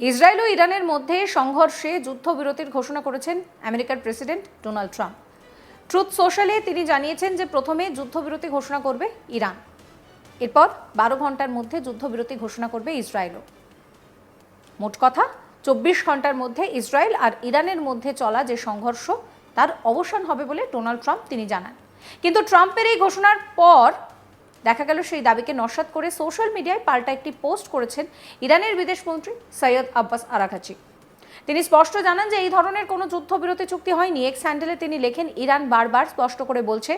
Israel ও ইরানের মধ্যে সংঘর্ষে যুদ্ধবিরতির ঘোষণা করেছেন আমেরিকার প্রেসিডেন্ট ডোনাল্ড ট্রাম্প। ট্রুথ সোশ্যালে তিনি জানিয়েছেন যে প্রথমে যুদ্ধবিরতি ঘোষণা করবে ইরান। এরপর বারো ঘণ্টার মধ্যে যুদ্ধবিরতি ঘোষণা করবে ইসরায়েলও। মোট কথা, চব্বিশ ঘণ্টার মধ্যে ইসরায়েল আর ইরানের মধ্যে চলা যে সংঘর্ষ, তার অবসান হবে বলে ডোনাল্ড ট্রাম্প তিনি জানান। কিন্তু ট্রাম্পের এই ঘোষণার পর দেখা গেল সেই দাবিকে নস্বাত করে সোশ্যাল মিডিয়ায় পাল্টা একটি পোস্ট করেছেন ইরানের বিদেশমন্ত্রী সৈয়দ আব্বাস আরাকাচি। তিনি স্পষ্ট জানান যে এই ধরনের কোনো যুদ্ধবিরতি চুক্তি হয়নি। এক্স হ্যান্ডেলে তিনি লেখেন, ইরান বারবার স্পষ্ট করে বলছে,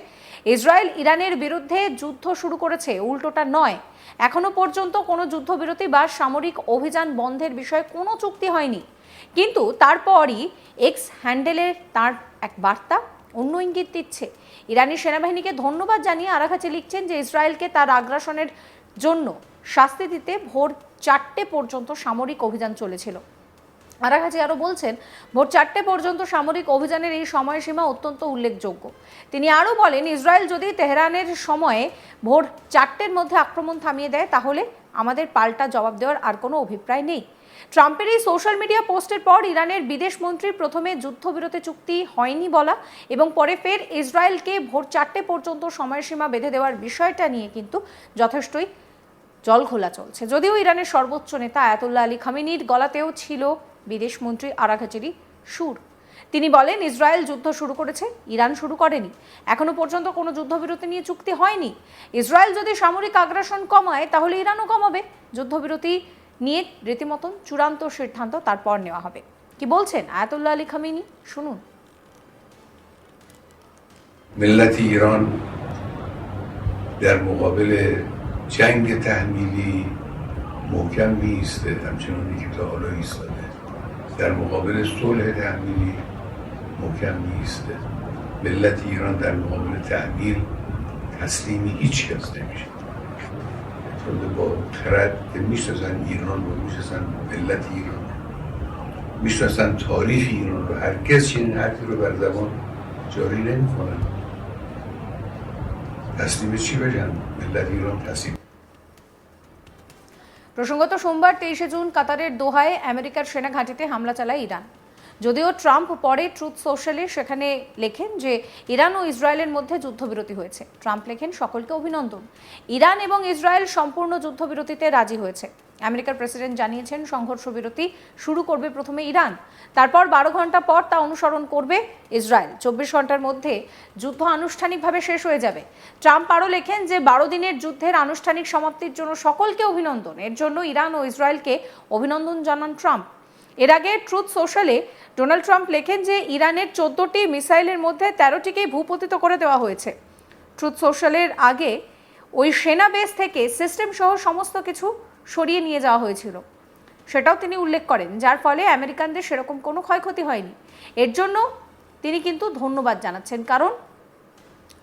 ইসরায়েল ইরানের বিরুদ্ধে যুদ্ধ শুরু করেছে, উল্টোটা নয়। এখনও পর্যন্ত কোনো যুদ্ধবিরতি বা সামরিক অভিযান বন্ধের বিষয়ে কোনো চুক্তি হয়নি। কিন্তু তারপরই এক্স হ্যান্ডেলে তার এক বার্তা অন্য ইঙ্গিত দিচ্ছে। ইরানি সেনাবাহিনীকে ধন্যবাদ জানিয়ে আরাকাচি লিখছেন যে ইসরায়েলকে তার আগ্রাসনের জন্য শাস্তি দিতে ভোর চারটে পর্যন্ত সামরিক অভিযান চলেছিল। আরাকাচি আরও বলছেন, ভোর চারটে পর্যন্ত সামরিক অভিযানের এই সময়সীমা অত্যন্ত উল্লেখযোগ্য। তিনি আরও বলেন, ইসরায়েল যদি তেহরানের সময়ে ভোর চারটের মধ্যে আক্রমণ থামিয়ে দেয়, তাহলে আমাদের পাল্টা জবাব দেওয়ার আর কোনো অভিপ্রায় নেই। ট্রাম্পের এই সোশ্যাল মিডিয়া পোস্টের পর ইরানের বিদেশমন্ত্রী প্রথমে যুদ্ধবিরতি চুক্তি হয়নি বলা এবং পরে ফের ইসরায়েলকে ভোর চারটে পর্যন্ত সময়সীমা বেঁধে দেওয়ার বিষয়টা নিয়ে কিন্তু যথেষ্টই জল খোলা চলছে। যদিও ইরানের সর্বোচ্চ নেতা আয়াতুল্লাহ আলী খামিনির গলাতেও ছিল বিদেশমন্ত্রী আরাঘাচেরি সুর। তিনি বলেন, ইসরায়েল যুদ্ধ শুরু করেছে, ইরান শুরু করেনি। এখনও পর্যন্ত কোনো যুদ্ধবিরতি নিয়ে চুক্তি হয়নি। ইসরায়েল যদি সামরিক আগ্রাসন কমায়, তাহলে ইরানও কমাবে। যুদ্ধবিরতি নিয়ে রীতিমতন চূড়ান্ত সিদ্ধান্ত তারপর নেওয়া হবে কি বলছেন আয়াতুল্লাহ আলী খামিনি শুনুন ملت ایران در مقابل جنگ تحمیلی محکم می ایسته همچنانی که تا حالا ایستاده در مقابل صلح تحمیلی محکم می ایسته ملت ایران در مقابل تحمیل تسلیمی هیچ کس نمیشه چون با خرد که میشناسن ایران رو میشناسن ملت ایران میشناسن تاریخ ایران رو هرگز چنین حرفی رو بر زبان جاری نمیکنن تسلیم چی بشن ملت ایران تسلیم প্রসঙ্গত সোমবার তেইশে জুন কাতারের দোহায় আমেরিকার সেনা ঘাঁটিতে হামলা চালায় ইরান যদিও ট্রাম্প পরে ট্রুথ সোশ্যালে সেখানে লেখেন যে ইরান ও ইসরায়েলের মধ্যে যুদ্ধবিরতি হয়েছে। ট্রাম্প লেখেন, সকলকে অভিনন্দন। ইরান এবং ইসরায়েল সম্পূর্ণ যুদ্ধবিরতিতে রাজি হয়েছে। আমেরিকার প্রেসিডেন্ট জানিয়েছেন, সংঘর্ষ বিরতি শুরু করবে প্রথমে ইরান। তারপর বারো ঘণ্টা পর তা অনুসরণ করবে ইসরায়েল। চব্বিশ ঘণ্টার মধ্যে যুদ্ধ আনুষ্ঠানিকভাবে শেষ হয়ে যাবে। ট্রাম্প আরও লেখেন যে বারো দিনের যুদ্ধের আনুষ্ঠানিক সমাপ্তির জন্য সকলকে অভিনন্দন। এর জন্য ইরান ও ইসরায়েলকে অভিনন্দন জানান ট্রাম্প। এর আগে ট্রুথ সোশ্যালে ডোনাল্ড ট্রাম্প লেখেন যে, ইরানের চোদ্দটি মিসাইলের মধ্যে তেরোটিকেই ভূপতিত করে দেওয়া হয়েছে। ট্রুথ সোশ্যালের আগে ওই সেনা বেস থেকে সিস্টেম সহ সমস্ত কিছু সরিয়ে নিয়ে যাওয়া হয়েছিল। সেটাও তিনি উল্লেখ করেন, যার ফলে আমেরিকানদের সেরকম কোনো ক্ষয়ক্ষতি হয়নি। এর জন্য তিনি কিন্তু ধন্যবাদ জানাচ্ছেন, কারণ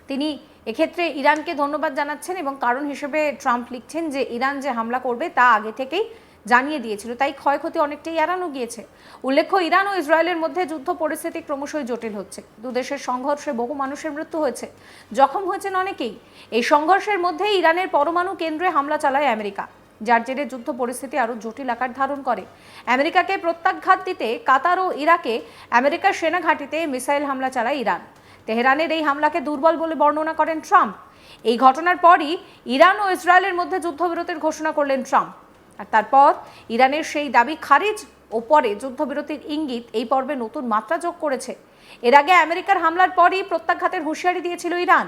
তিনি এক্ষেত্রে ইরানকে ধন্যবাদ জানাচ্ছেন এবং কারণ হিসেবে ট্রাম্প লিখছেন যে, ইরান যে হামলা করবে তা আগে থেকেই জানিয়ে দিয়েছিল। তাই ক্ষয়ক্ষতি অনেকটাই এড়ানো গিয়েছে। উল্লেখ্য, ইরান ও ইসরায়েলের মধ্যে যুদ্ধ পরিস্থিতি ক্রমশই জটিল হচ্ছে। দুদেশের সংঘর্ষে বহু মানুষের মৃত্যু হয়েছে। জখম হয়েছেন অনেকেই। এই সংঘর্ষের মধ্যে ইরানের পরমাণু কেন্দ্রে হামলা চালায় আমেরিকা, যার জেরে যুদ্ধ পরিস্থিতি আরও জটিল আকার ধারণ করে। আমেরিকাকে প্রত্যাঘাত দিতে কাতার ও ইরাকে আমেরিকার সেনা ঘাঁটিতে মিসাইল হামলা চালায় ইরান। তেহরানের এই হামলাকে দুর্বল বলে বর্ণনা করেন ট্রাম্প। এই ঘটনার পরই ইরান ও ইসরায়েলের মধ্যে যুদ্ধবিরতির ঘোষণা করলেন ট্রাম্প। আর তারপর ইরানের সেই দাবি খারিজ ও পরে যুদ্ধবিরতির ইঙ্গিত এই পর্বে নতুন মাত্রা যোগ করেছে। এর আগে আমেরিকার হামলার পরই প্রত্যাঘাতের হুঁশিয়ারি দিয়েছিল ইরান।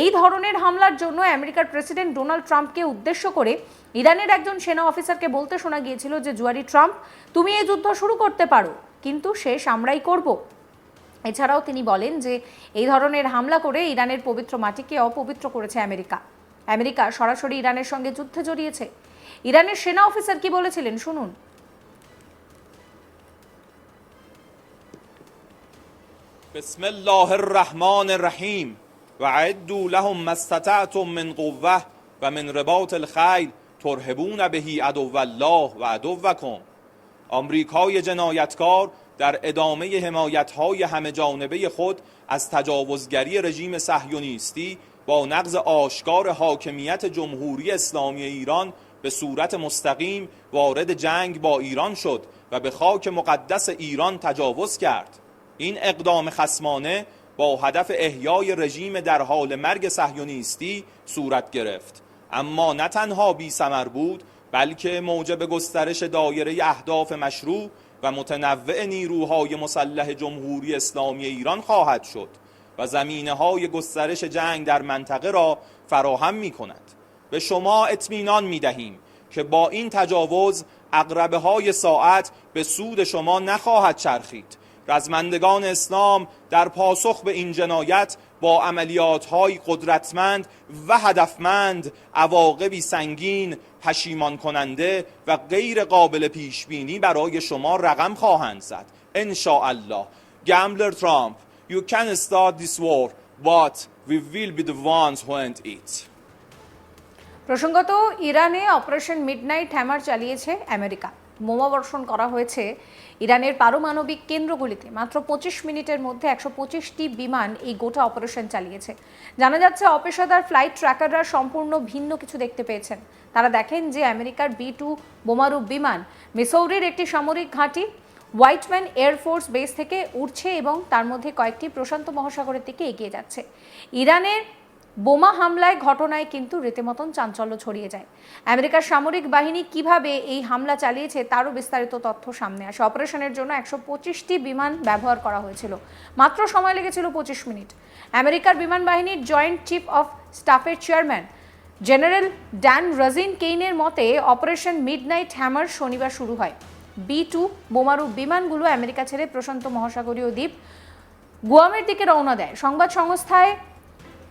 এই ধরনের হামলার জন্য আমেরিকার প্রেসিডেন্ট ডোনাল্ড ট্রাম্পকে উদ্দেশ্য করে ইরানের একজন সেনা অফিসারকে বলতে শোনা গিয়েছিল যে, জুয়ারি ট্রাম্প, তুমি এই যুদ্ধ শুরু করতে পারো, কিন্তু শেষ আমরাই করব। এছাড়াও তিনি বলেন যে, এই ধরনের হামলা করে ইরানের পবিত্র মাটিকে অপবিত্র করেছে আমেরিকা। আমেরিকা সরাসরি ইরানের সঙ্গে যুদ্ধে জড়িয়েছে। ইরানের সেনা অফিসার কি বলেছিলেন শুনুন بسم الله الرحمن الرحیم و عدوا لهم ما استطعتم من قوه و من رباط الخیل ترهبون بهی عدو الله و عدوکم آمریکای جنایتکار در ادامه حمایت‌های همه جانبه خود از تجاوزگری رژیم صهیونیستی با نقض آشکار حاکمیت جمهوری اسلامی ایران به صورت مستقیم وارد جنگ با ایران شد و به خاک مقدس ایران تجاوز کرد. این اقدام خسمانه با هدف احیای رژیم در حال مرگ صهیونیستی صورت گرفت. اما نه تنها بی ثمر بود بلکه موجب گسترش دایره اهداف مشروع و متنوع نیروهای مسلح جمهوری اسلامی ایران خواهد شد و زمینه های گسترش جنگ در منطقه را فراهم می کند به شما اطمینان می دهیم که با این تجاوز اقربه های ساعت به سود شما نخواهد چرخید. رزمندگان اسلام در پاسخ به این جنایت با عملیات های قدرتمند و هدفمند عواقبی سنگین پشیمان کننده و غیر قابل پیش بینی برای شما رقم خواهند زد. ان الله گامبلر ترامپ you can start this war but we will be the ones who end it. প্রসঙ্গত, ইরানে অপারেশন মিডনাইট হ্যামার চালিয়েছে আমেরিকা। বোমা বর্ষণ করা হয়েছে ইরানের পারমাণবিক কেন্দ্রগুলিতে। মাত্র পঁচিশ মিনিটের মধ্যে একশো পঁচিশটি বিমান এই গোটা অপারেশন চালিয়েছে। জানা যাচ্ছে, অপেশাদার ফ্লাইট ট্র্যাকাররা সম্পূর্ণ ভিন্ন কিছু দেখতে পেয়েছেন। তারা দেখেন যে, আমেরিকার বি টু বোমারু বিমান মিসৌরির একটি সামরিক ঘাঁটি, হোয়াইটম্যান এয়ারফোর্স বেস থেকে উঠছে এবং তার মধ্যে কয়েকটি প্রশান্ত মহাসাগরের দিকে এগিয়ে যাচ্ছে। ইরানের বোমা হামলায় ঘটনায় কিন্তু রীতিমতন চাঞ্চল্য ছড়িয়ে যায়। আমেরিকার সামরিক বাহিনী কীভাবে এই হামলা চালিয়েছে তারও বিস্তারিত তথ্য সামনে আসে। অপারেশনের জন্য একশো পঁচিশটি বিমান ব্যবহার করা হয়েছিল। মাত্র সময় লেগেছিল পঁচিশ মিনিট। আমেরিকার বিমান বাহিনীর জয়েন্ট চিফ অফ স্টাফের চেয়ারম্যান, জেনারেল ড্যান রাজিন কেইনের মতে, অপারেশন মিডনাইট হ্যামার শনিবার শুরু হয়। বি টু বোমারু বিমানগুলো আমেরিকা ছেড়ে প্রশান্ত মহাসাগরীয় দ্বীপ গুয়ামের দিকে রওনা দেয়। সংবাদ সংস্থায়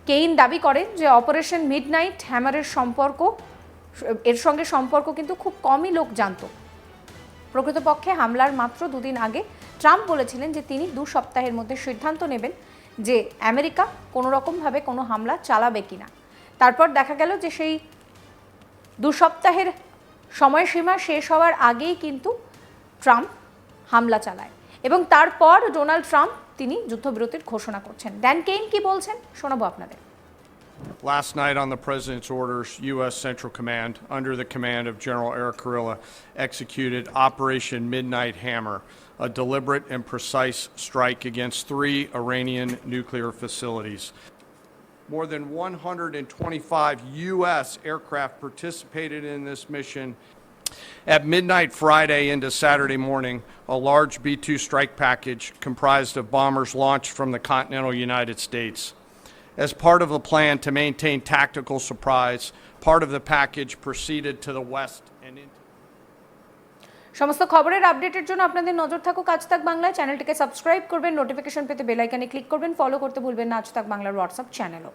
কেইন দাবি করেন যে অপারেশন মিডনাইট হ্যামারের সম্পর্ক, এর সঙ্গে সম্পর্ক কিন্তু খুব কমই লোক জানত। প্রকৃতপক্ষে হামলার মাত্র দুদিন আগে ট্রাম্প বলেছিলেন যে তিনি দু সপ্তাহের মধ্যে সিদ্ধান্ত নেবেন যে আমেরিকা কোনো রকমভাবে কোনো হামলা চালাবে কিনা। তারপর দেখা গেল যে সেই দু সপ্তাহের সময়সীমা শেষ হওয়ার আগেই কিন্তু ট্রাম্প হামলা চালায় এবং তারপর ডোনাল্ড ট্রাম্প তিনি যুদ্ধবিরতির ঘোষণা করছেন ড্যান কেইন কি বলছেন শোনাবো আপনাদের Last night, on the President's orders, U.S. Central Command, under the command of General Eric Carilla, executed Operation Midnight Hammer, a deliberate and precise strike against three Iranian nuclear facilities. More than 125 U.S. aircraft participated in this mission. At midnight Friday into Saturday morning, a large B 2 strike package comprised of bombers launched from the continental United States. As part of the plan to maintain tactical surprise, part of the package proceeded to the west and into. সমস্ত খবরের আপডেটের জন্য আপনাদের নজর থাকুক আজ তাক বাংলায় চ্যানেলটিকে সাবস্ক্রাইব করবেন নোটিফিকেশন পেতে বেল আইকনে ক্লিক করবেন ফলো করতে ভুলবেন না আজ তাক বাংলার হোয়াটসঅ্যাপ চ্যানেলও